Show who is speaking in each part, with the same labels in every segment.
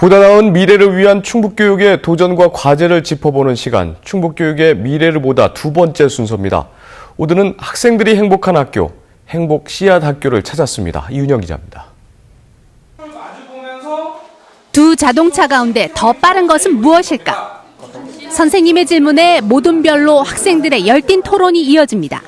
Speaker 1: 보다 나은 미래를 위한 충북교육의 도전과 과제를 짚어보는 시간, 충북교육의 미래를 보다 두 번째 순서입니다. 오늘은 학생들이 행복한 학교, 행복 씨앗 학교를 찾았습니다. 이윤영 기자입니다.
Speaker 2: 두 자동차 가운데 더 빠른 것은 무엇일까? 선생님의 질문에 모든 별로 학생들의 열띤 토론이 이어집니다.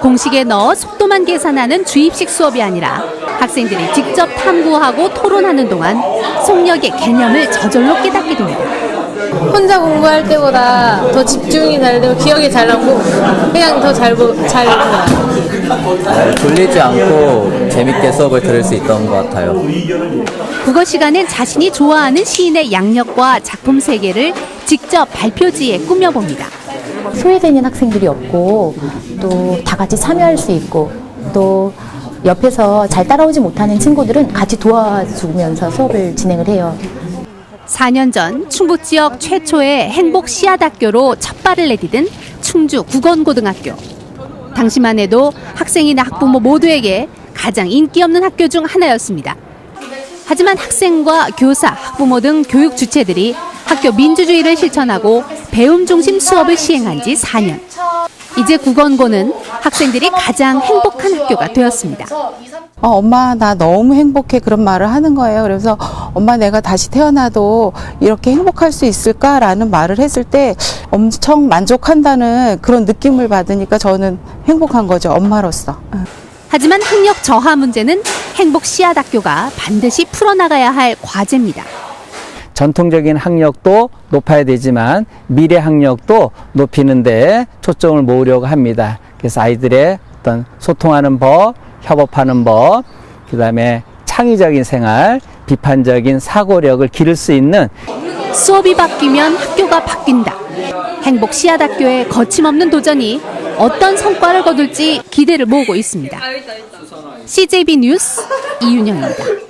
Speaker 2: 공식에 넣어 속도만 계산하는 주입식 수업이 아니라 학생들이 직접 탐구하고 토론하는 동안 속력의 개념을 저절로 깨닫게 됩니다.
Speaker 3: 혼자 공부할 때보다 더 집중이 잘 되고 기억이 잘 나고 그냥 더잘 잘 나요.
Speaker 4: 졸리지 않고 재밌게 수업을 들을 수 있던 것 같아요.
Speaker 2: 국어 시간엔 자신이 좋아하는 시인의 양력과 작품 세계를 직접 발표지에 꾸며봅니다.
Speaker 5: 소외되는 학생들이 없고 또 다 같이 참여할 수 있고 또 옆에서 잘 따라오지 못하는 친구들은 같이 도와주면서 수업을 진행을 해요.
Speaker 2: 4년 전 충북 지역 최초의 행복 씨앗학교로 첫 발을 내디딘 충주 국원고등학교. 당시만 해도 학생이나 학부모 모두에게 가장 인기 없는 학교 중 하나였습니다. 하지만 학생과 교사, 학부모 등 교육 주체들이 학교 민주주의를 실천하고 배움 중심 수업을 시행한 지 4년. 이제 국원고는 학생들이 가장 행복한 학교가 되었습니다.
Speaker 6: 어, 엄마 나 너무 행복해 그런 말을 하는 거예요. 그래서 엄마 내가 다시 태어나도 이렇게 행복할 수 있을까라는 말을 했을 때 엄청 만족한다는 그런 느낌을 받으니까 저는 행복한 거죠. 엄마로서.
Speaker 2: 하지만 학력 저하 문제는 행복 씨앗 학교가 반드시 풀어나가야 할 과제입니다.
Speaker 4: 전통적인 학력도 높아야 되지만 미래 학력도 높이는데 초점을 모으려고 합니다. 그래서 아이들의 어떤 소통하는 법, 협업하는 법, 그 다음에 창의적인 생활, 비판적인 사고력을 기를 수 있는
Speaker 2: 수업이 바뀌면 학교가 바뀐다. 행복 씨앗학교의 거침없는 도전이 어떤 성과를 거둘지 기대를 모으고 있습니다. CJB 뉴스 이윤영입니다.